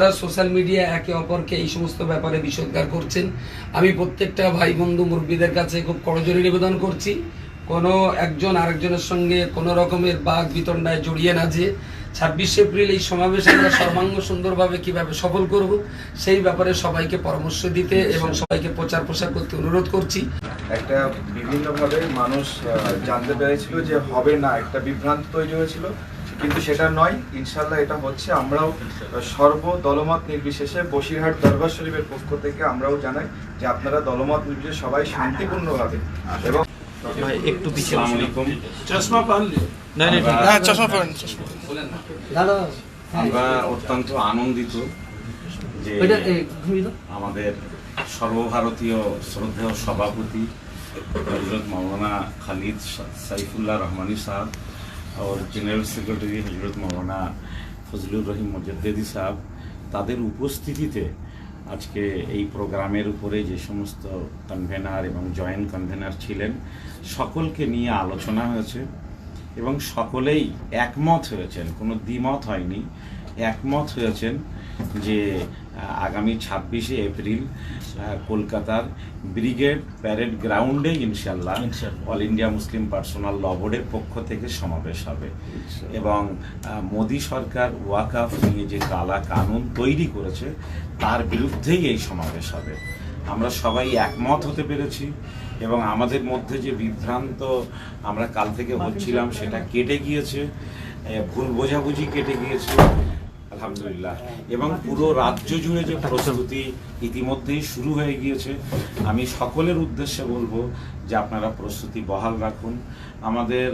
যারা social media একে অপরকে এই সমস্ত ব্যাপারে বিষোদ্গার করছেন, আমি প্রত্যেকটা ভাই বন্ধু মুরব্বীদের কাছে খুব করজোরে নিবেদন করছি, কোনো একজন আরেকজনের সঙ্গে কোনো রকমের বাঘ বিতণ্ডায় জড়িয়ে না যে ছাব্বিশে এপ্রিল এই সমাবেশ আমরা সর্বাঙ্গ সুন্দরভাবে কীভাবে সফল করব, সেই ব্যাপারে সবাইকে পরামর্শ দিতে এবং সবাইকে প্রচার প্রসার করতে অনুরোধ করছি। একটা বিভিন্নভাবে মানুষ জানতে পেরেছিল যে হবে না, একটা বিভ্রান্ত তৈরি হয়েছিল। কিন্তু সেটা নয় ইনশাল্লাহ এটা হচ্ছে আমরাও সর্ব দলমত নির্বিশেষে বসিরহাট দরবার শরীফের পক্ষ থেকে আমরাও জানাই যে আপনারা দলমত নির্বিশেষে সবাই শান্তিপূর্ণভাবে এবং একটু পিছিয়ে আসসালামু আলাইকুম না? না হ্যাঁ চশমা আমরা অত্যন্ত আনন্দিত যে আমাদের সর্বভারতীয় শ্রদ্ধেয় সভাপতি হজরত মৌলানা খালিদ সাইফুল্লাহ রহমানি সাহেব और জেনারেল সেক্রেটারি হজরত মৌলানা ফজলুর রহিম মুজদ্দেদি সাহেব তাদের উপস্থিতিতে আজকে এই প্রোগ্রামের উপরে যে সমস্ত কনভেনার এবং জয়েন্ট কনভেনার ছিলেন সকলকে নিয়ে আলোচনা হয়েছে এবং সকলেই একমত হয়েছেন কোনো দ্বিমত হয়নি একমত হয়েছেন যে আগামী ছাব্বিশে এপ্রিল কলকাতার ব্রিগেড প্যারেড গ্রাউন্ডে ইনশাল্লাহ All India Muslim Personal Law বোর্ডের পক্ষ থেকে সমাবেশ হবে। এবং মোদী সরকার ওয়াকাফ নিয়ে যে কালা কানুন তৈরি করেছে তার বিরুদ্ধেই এই সমাবেশ হবে। আমরা সবাই একমত হতে পেরেছি এবং আমাদের মধ্যে যে বিভ্রান্ত আমরা কাল থেকে হচ্ছিলাম সেটা কেটে গিয়েছে ভুল বোঝাবুঝি কেটে গিয়েছে। আলহামদুলিল্লাহ। এবং পুরো রাজ্য জুড়ে যে প্রস্তুতি ইতিমধ্যেই শুরু হয়ে গিয়েছে, আমি সকলের উদ্দেশ্যে বলব যে আপনারা প্রস্তুতি বহাল রাখুন। আমাদের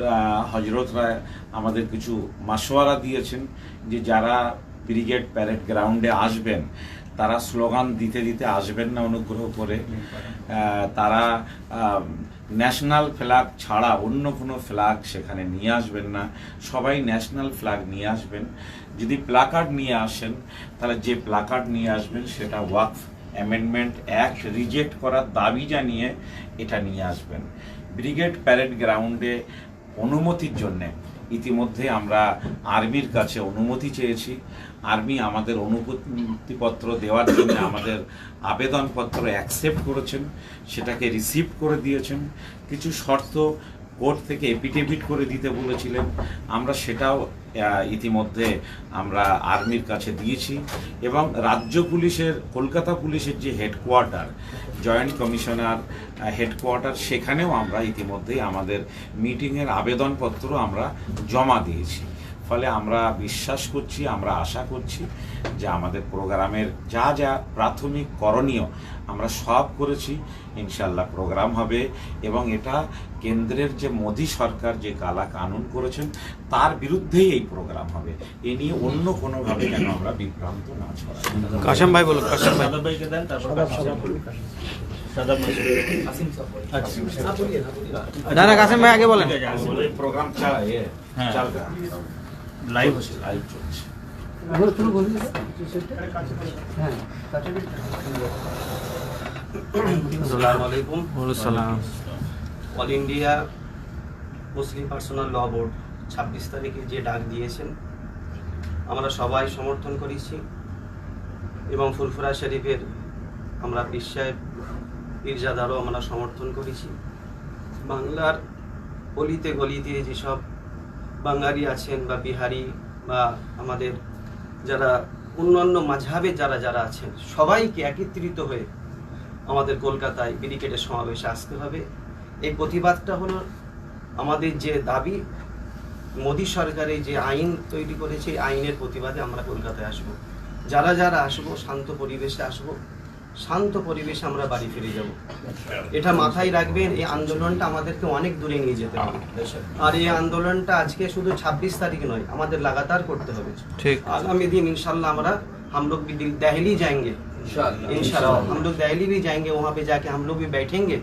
হজরত রায় আমাদের কিছু মাসোয়ারা দিয়েছেন যে যারা ব্রিগেড প্যারেড গ্রাউন্ডে আসবেন তারা স্লোগান দিতে দিতে আসবেন না অনুগ্রহ করে। তারা ন্যাশনাল ফ্ল্যাগ ছাড়া অন্য কোনো ফ্ল্যাগ সেখানে নিয়ে আসবেন না। সবাই ন্যাশনাল ফ্ল্যাগ নিয়ে আসবেন। যদি প্লাকার্ড নিয়ে আসেন তাহলে যে প্লাকার্ড নিয়ে আসবেন সেটা ওয়াকফ অ্যামেন্ডমেন্ট অ্যাক্ট রিজেক্ট করার দাবি জানিয়ে এটা নিয়ে আসবেন। ব্রিগেড প্যারেড গ্রাউন্ডে অনুমতির জন্যে ইতিমধ্যে আমরা আর্মির কাছে অনুমতি চেয়েছি। আর্মি আমাদের অনুমতিপত্র দেওয়ার জন্য আমাদের আবেদনপত্র অ্যাকসেপ্ট করেছেন, সেটাকে রিসিভ করে দিয়েছেন। কিছু শর্ত কোর্ট থেকে এপিডেভিট করে দিতে বলেছিলেন। আমরা সেটাও ইতিমধ্যে আমরা আর্মির কাছে দিয়েছি এবং রাজ্য পুলিশের, কলকাতা পুলিশের যে হেডকোয়ার্টার, জয়েন্ট কমিশনার হেডকোয়ার্টার, সেখানেও আমরা ইতিমধ্যেই আমাদের মিটিংয়ের আবেদনপত্র আমরা জমা দিয়েছি। ফলে আমরা বিশ্বাস করছি আমরা আশা করছি যে আমাদের প্রোগ্রামের যা যা প্রাথমিক করণীয় আমরা সব করেছি ইনশাল্লাহ প্রোগ্রাম হবে এবং এটা কেন্দ্রের যে মোদী সরকার যে কালা কানুন করেছেন তার বিরুদ্ধেই এই প্রোগ্রাম হবে। এ নিয়ে অন্য কোনোভাবে যেন আমরা বিভ্রান্ত না ছড়াই। কাশেম ভাই বলুন কাশেম ভাই। না না কাশেম ভাই আগে বলেন। প্রোগ্রাম চা- এ, হ্যাঁ। চল রहा লাইভ লাইভ চলছে আলাইকুম। সালাম All India Muslim Personal Law Board ছাব্বিশ তারিখে যে ডাক দিয়েছেন আমরা সবাই সমর্থন করেছি এবং ফুরফুরা শরীফের আমরা পীর সাহেব পীরজাদারও আমরা সমর্থন করেছি। বাংলার গলিতে গলিতে যেসব বাঙালি আছেন বা বিহারি বা আমাদের যারা অন্যান্য মাঝহাবে যারা যারা আছেন, সবাইকে একত্রিত হয়ে আমাদের কলকাতায় ব্রিগেডের সমাবেশে আসতে হবে। এই প্রতিবাদটা হলো আমাদের যে দাবি, মোদী সরকারের যে আইন তৈরি করেছে আইনের প্রতিবাদে আমরা কলকাতায় আসব। যারা যারা আসব, শান্ত পরিবেশে আসব। শান্ত পরিবেশে আমরা বাড়ি ফিরে যাব এটা মাথায় রাখবেন এই আন্দোলনটা আমাদেরকে অনেক দূরে নিয়ে যেতে হবে আর এই আন্দোলনটা আজকে শুধু ছাব্বিশ তারিখ নয় আমাদের লাগাতার করতে হবে ঠিক आगामी दिन इंशाल्लाह हमारा हम लोग भी दिल- दिल्ली जाएंगे इंशाल्लाह हम लोग दिल्ली भी जाएंगे वहाँ पे जाके हम लोग भी बैठेंगे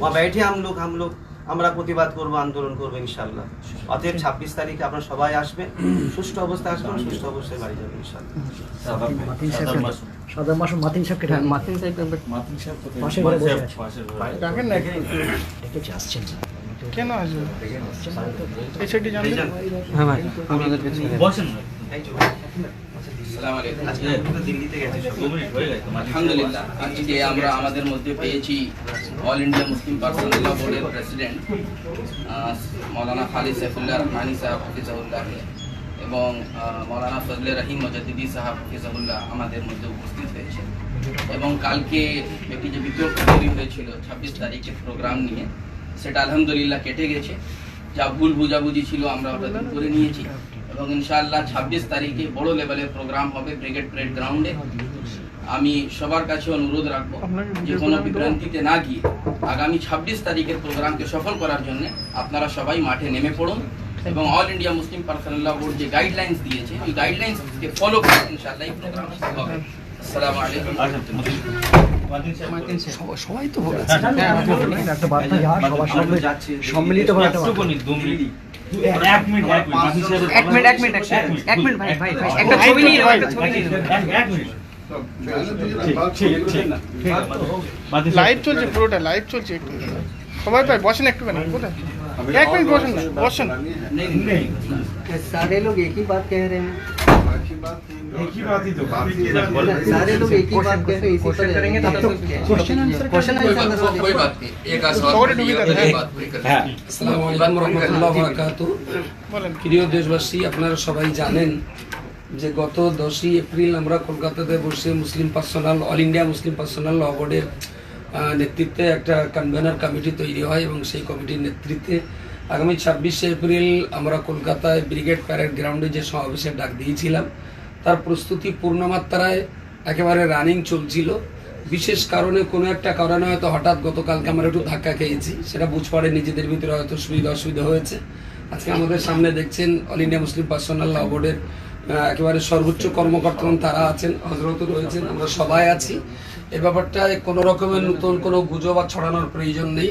वहाँ बैठे हम लोग हम लोग আমরা প্রতিবাদ করব আন্দোলন করব ইনশাল্লাহ। অতএব ছাব্বিশ তারিখে আপনারা সবাই আসবেন সুষ্ঠু অবস্থায় আসবেন সুষ্ঠু অবস্থায় বাড়ি যাবেন ইনশাল্লাহ। সাদা মাসুম। মাতিন সাহেবকে ডাকেন। মাতিন সাহেব? পাশে। ডাকেন না। একটু। আসছেন? কেন আসবে এই সাইডে ভাইজান, হ্যাঁ ভাই আপনাদেরকে ছেড়ে দিন। এই যে, আলহামদুলিল্লাহ। আজকে আমরা আমাদের মধ্যে পেয়েছি অল ইন্ডিয়া মুসলিম পার্সোনাল বোর্ডের প্রেসিডেন্ট মৌলানা খালিদ সাইফুল্লাহ রহমানি সাহেব হাফিজাউল্লাহ এবং মৌলানা ফজলে রহিম মজাদিদি সাহেব হাফিজাউল্লাহ আমাদের মধ্যে উপস্থিত হয়েছে এবং কালকে একটি যে বিতর্ক তৈরি হয়েছিল ছাব্বিশ তারিখের প্রোগ্রাম নিয়ে, সেটা আলহামদুলিল্লাহ কেটে গেছে। যা ভুল বুঝাবুঝি ছিল, আমরা ওটা করে নিয়েছি। এবং ইনশাআল্লাহ ছাব্বিশ তারিখে বড় লেভেলের প্রোগ্রাম হবে ব্রিগেড প্রেড গ্রাউন্ডে। আমি সবার কাছে অনুরোধ রাখব যে কোনো বিভ্রান্তিতে না গিয়ে আগামী ছাব্বিশ তারিখের প্রোগ্রামকে সফল করার জন্য আপনারা সবাই মাঠে নেমে পড়ুন এবং All India Muslim Personal Board যে গাইডলাইন্স দিয়েছে ওই গাইডলাইন্সকে ফলো করে ইনশাআল্লাহ এই প্রোগ্রাম হবে। সবাই- সবাই তো বলেছে একটা বার্তা যাওয়া সবার সামনে সম্মিলিত ভাবে একটা বার্তা। এক মিনিট এক মিনিট এক মিনিট এক মিনিট এক মিনিট, এক মিনিট ভাই ভাই ভাই একটা ছবি নিয়ে নাও, একটা ছবি নিয়ে নাও। এক মিনিট লাইভ চলছে পুরোটা লাইভ চলছে একটু সবাই ভাই বসেন একটুখানি কোথায় এক মিনিট বসেন না বসেন सारे लोग एक ही बात कह रहे हैं सारे लोग एक ही बात कह रहे हैं इसी क्वेश्चन तरह करेंगे तो अब तो क्वेश्चन आंसर क्वेश्चन कोई बात कोई बात नहीं एक आसवाल सॉरी टू बी दैट, एक है। बात कोई कर আসসালামু আলাইকুম রহমতুল্লাহ বারাকাতু বলেন প্রিয় দেশবাসী আপনারা সবাই জানেন যে গত দশই এপ্রিল আমরা কলকাতাতে বসে Muslim personal all India Muslim personal law বোর্ডের আহ, নেতৃত্বে একটা কনভেনার কমিটি তৈরি হয় এবং সেই কমিটির নেতৃত্বে আগামী ছাব্বিশে এপ্রিল আমরা কলকাতায় ব্রিগেড প্যারেড গ্রাউন্ডে যে সমাবেশের ডাক দিয়েছিলাম তার প্রস্তুতি পূর্ণমাত্রায় একেবারে রানিং চলছিল। বিশেষ কারণে কোনো একটা কারণে হয়তো হঠাৎ গতকালকে আমরা একটু ধাক্কা খেয়েছি, সেটা বুঝ পড়ে নিজেদের ভিতরে হয়তো সুবিধা অসুবিধা হয়েছে। আজকে আমাদের সামনে দেখছেন All India Muslim Personal Law বোর্ডের একেবারে সর্বোচ্চ কর্মকর্তাগণ তারা আছেন হজরত রয়েছেন, আমরা সবাই আছি। এ ব্যাপারটায় কোনো রকমের নতুন কোনো গুজব বা ছড়ানোর প্রয়োজন নেই,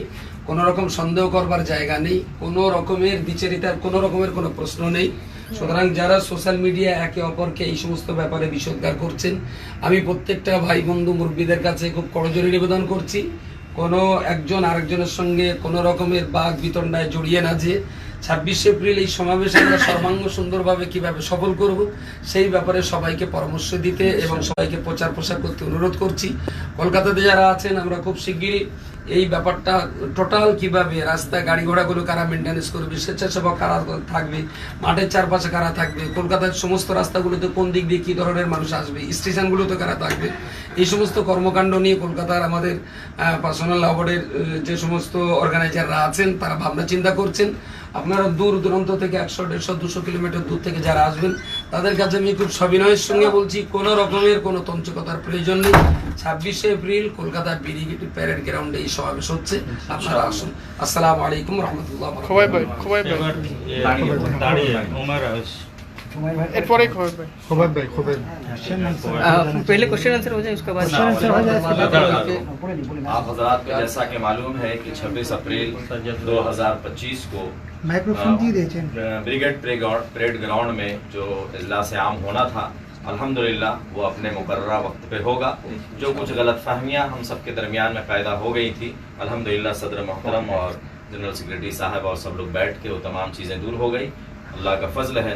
কোনো রকম সন্দেহ করবার জায়গা নেই, কোনো রকমের বিচারিতার কোনো রকমের কোনো প্রশ্ন নেই। সুতরাং যারা সোশ্যাল মিডিয়া একে অপরকে এই সমস্ত ব্যাপারে বিষোদ্গার করছেন, আমি প্রত্যেকটা ভাই বন্ধু মুরব্বীদের কাছে খুব করজোরে নিবেদন করছি, কোনো একজন আরেকজনের সঙ্গে কোনো রকমের বাঘ বিতণ্ডায় জড়িয়ে না যে, ছাব্বিশে এপ্রিল এই সমাবেশ আমরা সর্বাঙ্গ সুন্দরভাবে কীভাবে সফল করব, সেই ব্যাপারে সবাইকে পরামর্শ দিতে এবং সবাইকে প্রচার প্রসার করতে অনুরোধ করছি। কলকাতাতে যারা আছেন, আমরা খুব শিগগিরই এই ব্যাপারটা টোটাল কীভাবে? রাস্তা, গাড়ি ঘোড়াগুলো কারা মেনটেন্স করবে? স্বেচ্ছাসেবক কারা থাকবে? মাঠের চারপাশে কারা থাকবে? কলকাতার সমস্ত রাস্তাগুলোতে কোন দিক দিয়ে কী ধরনের মানুষ আসবে? স্টেশনগুলোতে কারা থাকবে? এই সমস্ত কর্মকাণ্ড নিয়ে কলকাতার আমাদের পার্সোনাল বোর্ডের যে সমস্ত অর্গানাইজাররা আছেন তারা ভাবনা চিন্তা করছেন। আপনারা দূর দূরান্ত থেকে একশো দেড়শো দুশো কিলোমিটার দূর থেকে যারা আসবেন তাদের কাছে আমি খুব সবিনয়ের সঙ্গে বলছি কোনো রকমের কোনো তঞ্চকতার প্রয়োজন নেই। ছাব্বিশে এপ্রিল কলকাতার বিরিগেটি প্যারেড গ্রাউন্ডে এই সমাবেশ হচ্ছে। আপনারা আসুন। আসসালামু আলাইকুম রহমতুল্লাহ খোবাই ভাই খোবাই ভাই এরপরে খোবাই ভাই আহ, पहले क्वेश्चन आंसर हो जाए उसके बाद क्वेश्चन आंसर हो जाए इसके बाद बोले नहीं बोले आप हजरात को जैसा कि मालूम है कि 26 अप्रैल 2025 को माइक्रोफोन दी दे चेन ब्रिगेड परेड ग्राउंड में जो इजलास आम होना था अल्हम्दुलिल्लाह वो अपने मुकर्रा वक्त पे होगा जो कुछ गलत फहमियाँ हम सबके दरमियान में पैदा हो गई थी अल्हम्दुलिल्लाह सदर मोहतरम और जनरल सेक्रेटरी साहब और सब लोग बैठ के वो तमाम चीज़ें दूर हो गई अल्लाह का फजल है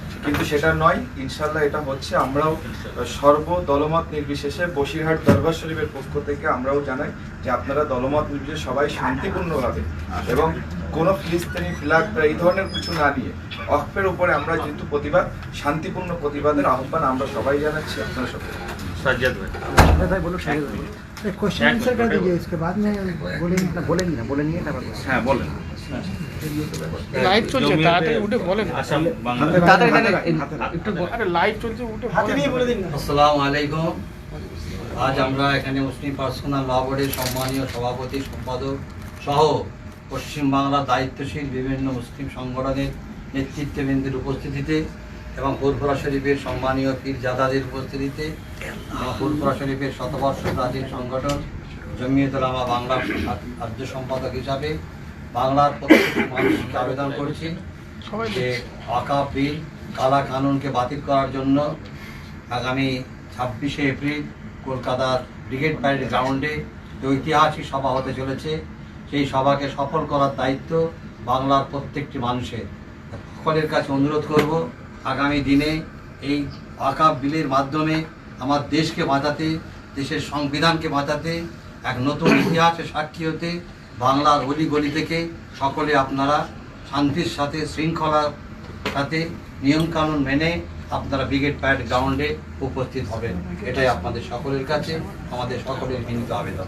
কিন্তু সেটা নয় ইনশাল্লাহ এটা হচ্ছে আমরাও সর্ব দলমত নির্বিশেষে বসিরহাট দরবার শরীফের পক্ষ থেকে আমরাও জানাই যে আপনারা দলমত নির্বিশেষে সবাই শান্তিপূর্ণভাবে এবং কোনো ফিলিস্তিনি ফ্ল্যাগ বা এই ধরনের কিছু না নিয়ে অক্ফের উপরে আমরা যেহেতু প্রতিবাদ শান্তিপূর্ণ প্রতিবাদের আহ্বান আমরা সবাই জানাচ্ছি আপনারা সবাই सजद भाई बोलो सजद भाई क्वेश्चन आंसर कर दीजिए इसके बाद में बोले ना बोले नहीं ना बोले नहीं है ना হ্যাঁ বলেন লাইভ চলছে তাড়াতাড়ি উঠে বলেন। তাড়াতাড়ি তাড়াতাড়ি একটু বল- আরে লাইভ চলছে উঠে বলেন। আসসালামু আলাইকুম। আজ আমরা এখানে মুসলিম পার্সোনাল ল বোর্ডের সম্মানীয় সভাপতি সম্পাদক সহ পশ্চিমবাংলার দায়িত্বশীল বিভিন্ন মুসলিম সংগঠনের নেতৃত্ববৃন্দের উপস্থিতিতে এবং ফুরফুরা শরীফের সম্মানীয় পীরজাদাদের উপস্থিতিতে এবং ফুরফুরা শরীফের শতবর্ষ প্রাচীন সংগঠন জমিয়তুলামা বাংলার রাজ্য সম্পাদক হিসাবে বাংলার প্রত্যেক মানুষকে আবেদন করছি যে আকাব বিল কালা কানুনকে বাতিল করার জন্য আগামী ছাব্বিশে এপ্রিল কলকাতার ব্রিগেড প্যারেড গ্রাউন্ডে যে ঐতিহাসিক সভা হতে চলেছে সেই সভাকে সফল করার দায়িত্ব বাংলার প্রত্যেকটি মানুষের। সকলের কাছে অনুরোধ করব আগামী দিনে এই আকাব বিলের মাধ্যমে আমার দেশকে বাঁচাতে দেশের সংবিধানকে বাঁচাতে এক নতুন ইতিহাসের সাক্ষী হতে বাংলার অলি গলি থেকে সকলে আপনারা শান্তির সাথে শৃঙ্খলার সাথে নিয়মকানুন মেনে আপনারা ব্রিগেড প্যাড গ্রাউন্ডে উপস্থিত হবেন। এটাই আপনাদের সকলের কাছে আমাদের সকলের বিনীত আবেদন।